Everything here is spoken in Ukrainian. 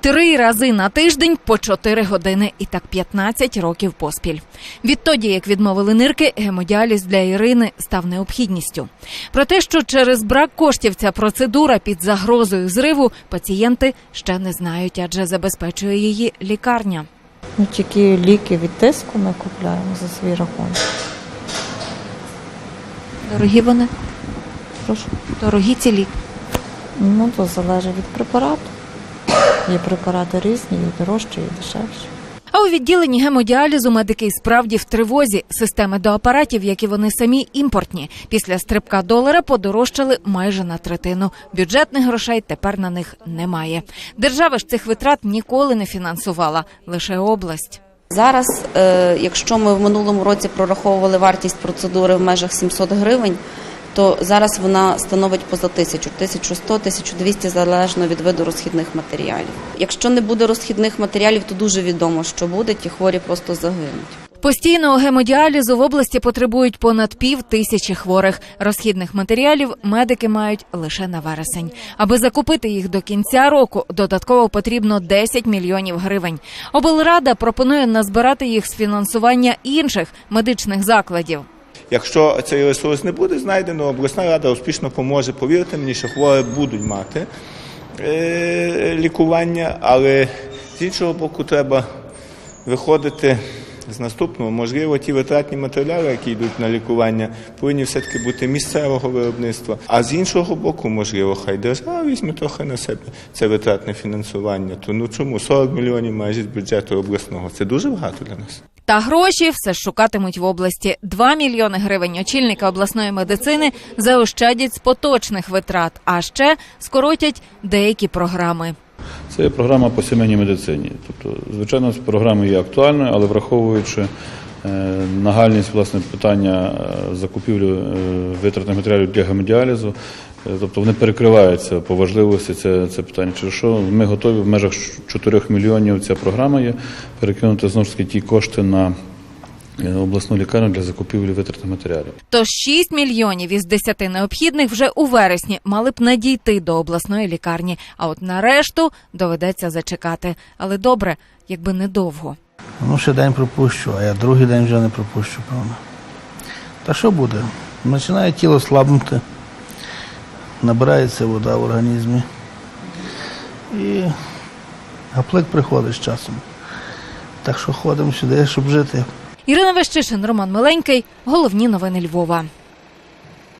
Три рази на тиждень по 4 години і так 15 років поспіль. Відтоді, як відмовили нирки, гемодіаліз для Ірини став необхідністю. Про те, що через брак коштів ця процедура під загрозою зриву, пацієнти ще не знають, адже забезпечує її лікарня. Ну, тільки ліки від тиску ми купляємо за свій рахунок. Дорогі вони, Прошу. дорогі ці ліки. Ну, то залежить від препарату. Є препарати різні, і дорожчі, і дешевші. А у відділенні гемодіалізу медики й справді в тривозі. Системи до апаратів, як і вони самі, імпортні. Після стрибка долара подорожчали майже на третину. Бюджетних грошей тепер на них немає. Держава ж цих витрат ніколи не фінансувала, лише область. Зараз, е, якщо ми в минулому році прораховували вартість процедури в межах 700 гривень, то зараз вона становить поза тисячу, 1100, 1200 залежно від виду розхідних матеріалів. Якщо не буде розхідних матеріалів, то дуже відомо, що буде, ті хворі просто загинуть. Постійного гемодіалізу в області потребують понад пів тисячі хворих. Розхідних матеріалів медики мають лише на вересень. Аби закупити їх до кінця року, додатково потрібно 10 мільйонів гривень. Облрада пропонує назбирати їх з фінансування інших медичних закладів. Якщо цей ресурс не буде знайдено, обласна рада успішно поможе. Повірте мені, що хворі будуть мати е, лікування, але з іншого боку, треба виходити з наступного. Можливо, ті витратні матеріали, які йдуть на лікування, повинні все-таки бути місцевого виробництва. А з іншого боку, можливо, хай держава візьме трохи на себе це витратне фінансування. То ну чому 40 мільйонів майже з бюджету обласного? Це дуже багато для нас. Та гроші все ж шукатимуть в області. 2 мільйони гривень очільника обласної медицини заощадять з поточних витрат, а ще скоротять деякі програми. Це є програма по сімейній медицині. Тобто, звичайно, програма є актуальною, але враховуючи нагальність власне питання е, закупівлі е, витратних матеріалів для гемодіалізу, е, тобто вони перекриваються по важливості це, це питання. Через що ми готові в межах 4 мільйонів ця програма є перекинути знову ж таки ті кошти на е, обласну лікарню для закупівлі витратних матеріалів. Тож 6 мільйонів із 10 необхідних вже у вересні мали б надійти до обласної лікарні. А от на решту доведеться зачекати. Але добре, якби недовго. Ну, ще день пропущу, а я другий день вже не пропущу, певно. Та що буде? Починає тіло слабнути, набирається вода в організмі. І гаплик приходить з часом. Так що ходимо сюди, щоб жити. Ірина Вещишин, Роман Миленький. Головні новини Львова.